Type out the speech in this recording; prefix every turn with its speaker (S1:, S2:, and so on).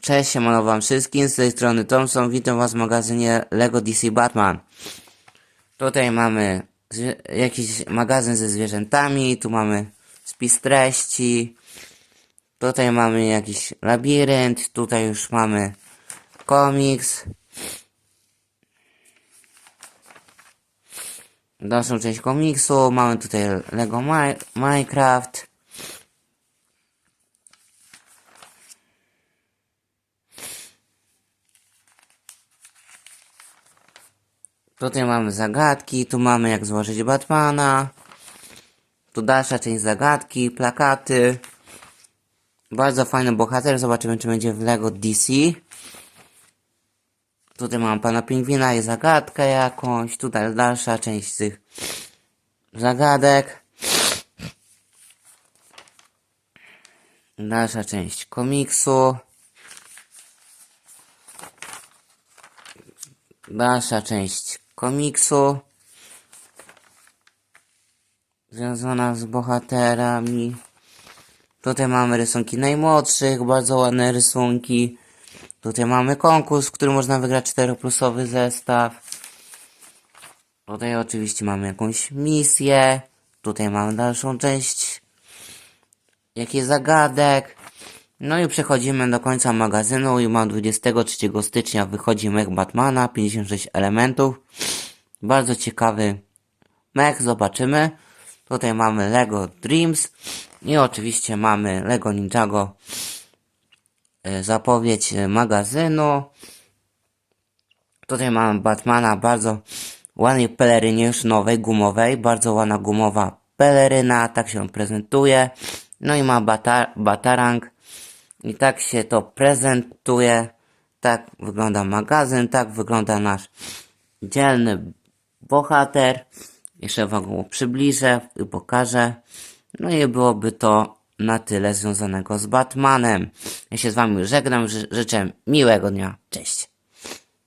S1: Cześć, siemano wam wszystkim, z tej strony Thompson, witam was w magazynie LEGO DC Batman. Tutaj mamy jakiś magazyn ze zwierzętami, tu mamy spis treści, tutaj mamy jakiś labirynt, tutaj już mamy komiks. Dalszą część komiksu, mamy tutaj LEGO Mi- Minecraft. Tutaj mamy zagadki, tu mamy jak złożyć Batmana. Tu dalsza część zagadki, plakaty. Bardzo fajny bohater, zobaczymy czy będzie w LEGO DC. Tutaj mam pana pingwina i zagadkę jakąś. Tutaj dalsza część tych zagadek. Dalsza część komiksu. Dalsza część komiksu. Związana z bohaterami. Tutaj mamy rysunki najmłodszych, bardzo ładne rysunki. Tutaj mamy konkurs, w którym można wygrać 4-plusowy zestaw. Tutaj oczywiście mamy jakąś misję. Tutaj mamy dalszą część jakichś zagadek. No i przechodzimy do końca magazynu i mam 23 stycznia wychodzi mech Batmana, 56 elementów. Bardzo ciekawy mech, zobaczymy. Tutaj mamy Lego Dreams i oczywiście mamy Lego Ninjago e, zapowiedź magazynu. Tutaj mamy Batmana, bardzo ładnej pelerynie już nowej, gumowej, bardzo ładna gumowa peleryna, tak się prezentuje. No i ma bata batarang i tak się to prezentuje. Tak wygląda magazyn, tak wygląda nasz dzielny bohater. Jeszcze wam go przybliżę i pokażę. No i byłoby to na tyle związanego z Batmanem. Ja się z wami żegnam, ży życzę miłego dnia. Cześć.